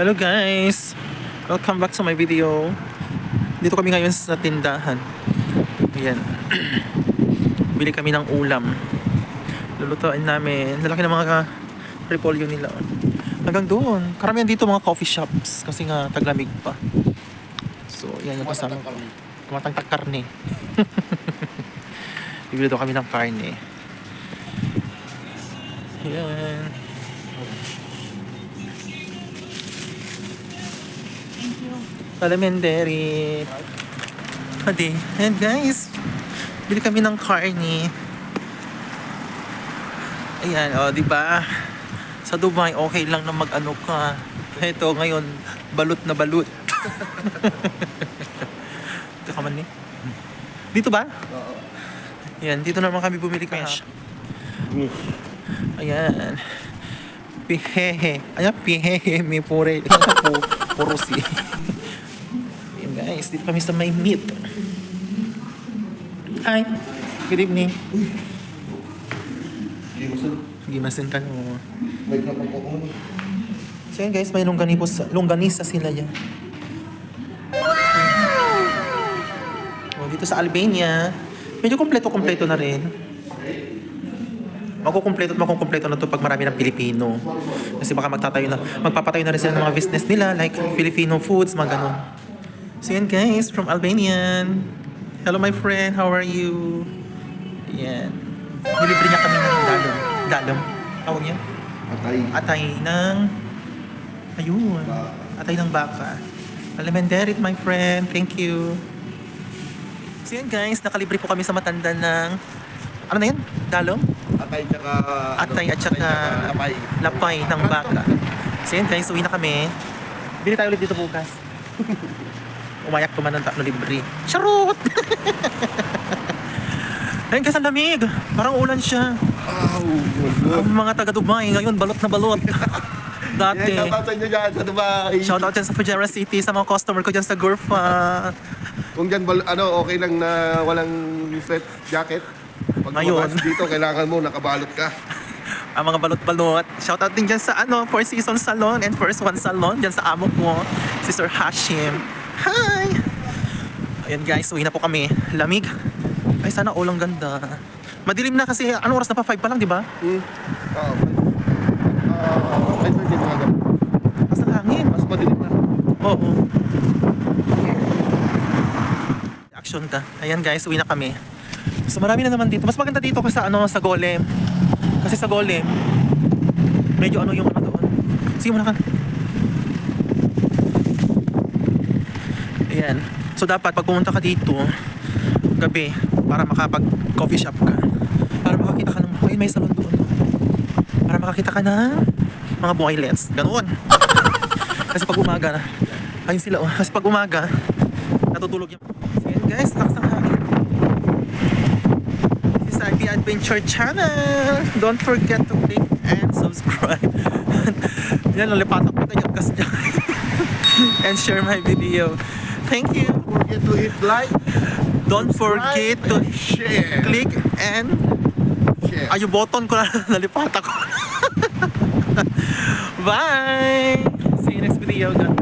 Hello guys! Welcome back to my video. Dito kami ngayon sa tindahan. Ayan. Bili kami ng ulam. Lulutuin namin. Lalaki ng mga repolyo nila. Hanggang doon. Karamihan dito mga coffee shops. Kasi nga taglamig pa. So, yan yung kasama. Tumatangtak karne. Bibili daw kami ng karne. Ayan. Palamenderi. Hadi. And guys, bili kami ng karne. Ayan, oh, di ba? Sa Dubai, okay lang na mag-ano ka. Ito ngayon, balut na balut. Ito ka man ni. Dito ba? Oo. Ayan, dito naman kami bumili cash. Ayan. Pihehe. Ayan, pihehe. May pure. Pu- Purusi. Guys, dito kami sa may meat. Hi. Good evening. Gimasin ka mo. So yan guys, may longganisa, longganisa sila yan. Oh, dito sa Albania, medyo kompleto-kompleto na rin. Makukumpleto at makukumpleto na to pag marami ng Pilipino. Kasi baka magtatayo na, magpapatayo na rin sila ng mga business nila like Filipino foods, mga ganun. So yan guys, from Albanian. Hello my friend, how are you? Yan. Nilibre niya kami ng dalom. Dalom. Tawag niya? Atay. atay ng ayun atay ng baka Elementerit my friend thank you so yan guys nakalibre po kami sa matanda ng ano na yan? dalong? Atay tsaka... atay at saka Lapay. lapay ng baka so yan guys uwi na kami bili tayo ulit dito bukas umayak tuman ng tatlo libre charot ayun ang lamig parang ulan siya Wow. ang mga taga Dubai ngayon balot na balot dati Yan, shoutout sa inyo dyan sa Dubai. Shoutout dyan sa City, sa mga customer ko dyan sa Gurfa. Kung dyan, ano, okay lang na walang sweat jacket. Pag Ngayon. dito, kailangan mo nakabalot ka. Ang mga balot-balot. Shoutout din dyan sa ano, Four Seasons Salon and First One Salon, dyan sa amo ko, si Sir Hashim. Hi! Ayan guys, uwi na po kami. Lamig. Ay, sana ulang ganda. Madilim na kasi, anong oras na pa? 5 pa lang, di ba? Hmm. Oo. Ah, ay, pwede mga ganun. Mas hangin. Mas madilim na. Oo. Action ka. Ayan guys, uwi na kami. So marami na naman dito. Mas maganda dito kasi sa ano sa Golem. Kasi sa Golem medyo ano yung ano doon. Sige muna ka. Ayan. So dapat pag pumunta ka dito gabi para makapag coffee shop ka. Para makakita ka ng ay may salon doon. Para makakita ka ng mga boylets. Ganun. Kasi pag umaga, ayun sila oh. Kasi pag umaga, natutulog yung... So guys, lakas ng hangin. This is IP Adventure Channel. Don't forget to click and subscribe. yan, lalipatak ko na dyan kasi dyan. and share my video. Thank you. Forget to hit like, Don't forget to and share. click and... Share. Ay, yung button ko na nalipatak ko. Bye! See you next video, guys.